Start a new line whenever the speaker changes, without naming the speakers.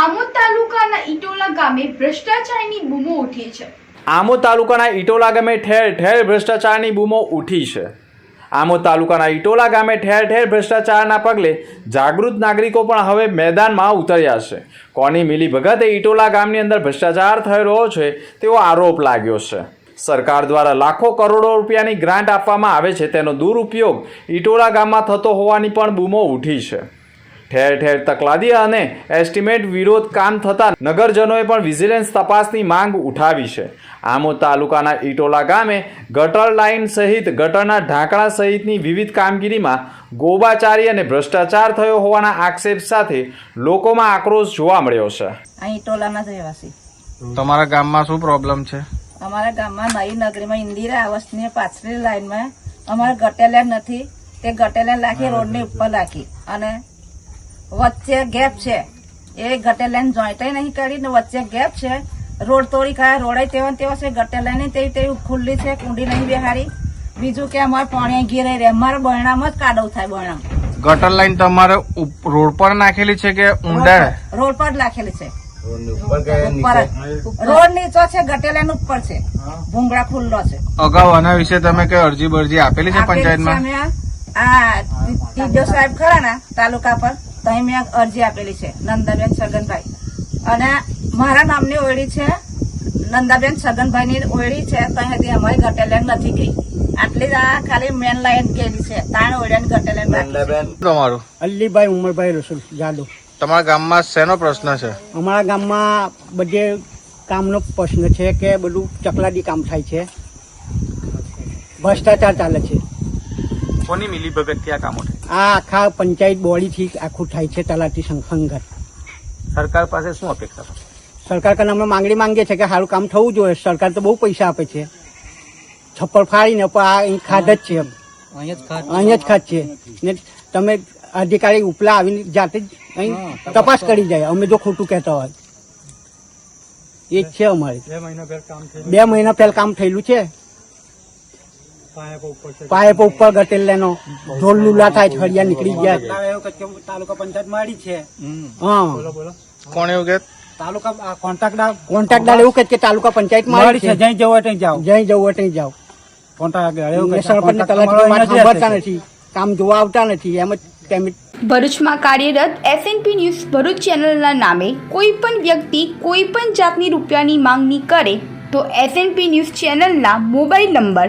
આમોદ તાલુકાના ઇટોલા ગામે ભ્રષ્ટાચારની બૂમો ઉઠી છે.
આમોદ તાલુકાના ઇટોલા ગામે ઠેર ઠેર ભ્રષ્ટાચારની બૂમો ઉઠી છે. આમોદ તાલુકાના ઇટોલા ગામે ઠેર ઠેર ભ્રષ્ટાચારના પગલે જાગૃત નાગરિકો પણ હવે મેદાનમાં ઉતર્યા છે. કોની મિલી ભગતે ઇટોલા ગામની અંદર ભ્રષ્ટાચાર થઈ રહ્યો છે તેવો આરોપ લાગ્યો છે. સરકાર દ્વારા લાખો કરોડો રૂપિયાની ગ્રાન્ટ આપવામાં આવે છે તેનો દુરુપયોગ ઇટોલા ગામમાં થતો હોવાની પણ બૂમો ઉઠી છે. ઠેર ઠેર તકલાદી અને એસ્ટિમેટ વિરોધ કામ થતાં નગરજનોએ પણ વિજિલન્સ તપાસની માંગ ઉઠાવી છે. આમોદ તાલુકાના ઇટોલા ગામે ગટર લાઇન સહિત ગટરના ઢાંકણા સહિતની વિવિધ કામગીરીમાં ગોબાચારી અને ભ્રષ્ટાચાર થયો હોવાના આક્ષેપ સાથે લોકોમાં આક્રોશ જોવા મળ્યો છે.
અહીં ટોલાના જ રહેવાસી.
તમારા ગામમાં શું પ્રોબ્લેમ છે?
અમારા ગામમાં નવી નગરીમાં ઇન્દિરા આવાસની પાછલી લાઇનમાં અમારે ગટેલા નથી તે ગટેલા રાખી રોડની ઉપર નાખી અને વચ્ચે ગેપ છે એ ગટેલેન જોઈન્ટ નહીં કરી ને વચ્ચે ગેપ છે રોડ તોડી ખાય રોડે તેવા તેવા છે ગટેલેન તેવી તેવી ખુલ્લી છે કુંડી નહીં બેહારી બીજું કે અમારે પાણી ઘેરે રહે અમારે બરણામાં જ કાદવ થાય બરણામ
ગટર લાઈન તમારે રોડ પર નાખેલી છે કે ઊંડા
રોડ પર નાખેલી છે ઉપર રોડ નીચો છે ગટેલેન ઉપર છે ભૂંગળા ખુલ્લો છે
અગાઉ આના વિશે તમે કઈ અરજી બરજી આપેલી છે
આપેલી છે
પંચાયતમાં
આ ટીડીઓ સાહેબ ખરા ને તાલુકા પર ત્યાં મેં અરજી આપેલી છે નંદાબેન છગનભાઈ. અને મારા નામની ઓળી છે નંદાબેન છગનભાઈની ઓળી છે ત્યાં હજી અમારી ગટેલેન નથી ગઈ. આટલી જ આ ખાલી મેન લાઈન ગયેલી છે તાણ ઓયડી ગટેલેન છે.
તમારું
અલ્લીભાઈ ઉમરભાઈ રસુલ જાદવ.
તમારા ગામમાં શેનો પ્રશ્ન છે?
અમારા ગામમાં બધે કામનો પ્રશ્ન છે કે બધું ચકલાદી કામ થાય છે. ભ્રષ્ટાચાર ચાલે છે.
કોની મિલી ભગત આ કામો
આ આખા પંચાયત બોડીથી આખું થાય છે તલાટી સંઘત
સરકાર પાસે શું અપેક્ષા
સરકાર કને અમે માંગણી માંગીએ છીએ કે સારું કામ થવું જોઈએ. સરકાર તો બહુ પૈસા આપે છે. છપ્પર ફાડીને પણ આ અહીં ખાદ જ છે એમ. અહીંયા જ ખાદ છે. ને તમે અધિકારી ઉપલા આવીને જાતે જ અહીં તપાસ કરી. જાય. અમે જો ખોટું કહેતા હોય. એ જ છે અમારે. બે મહિના પહેલા કામ થયેલું છે. પાઇપ ઉપર ગટેલેનો ઢોલ લુલા થાય છડિયા નીકળી ગયા. તાલુકા પંચાયત મારી છે. હા.
કોણ એવું કે?
તાલુકા કોન્ટ્રાક્ટર કોન્ટ્રાક્ટર એવું કે તાલુકા પંચાયત મારી છે. જઈ જવું ત્યાં જાઓ. જઈ જવું ત્યાં જાઓ. કામ જોવા આવતા નથી. એમ જ
ભરૂચમાં કાર્યરત એસએનપી ન્યૂઝ ભરૂચ ચેનલના નામે કોઈ પણ વ્યક્તિ કોઈ પણ જાતની રૂપિયાની માંગણી કરે તો એસએનપી ન્યૂઝ ચેનલના મોબાઈલ નંબર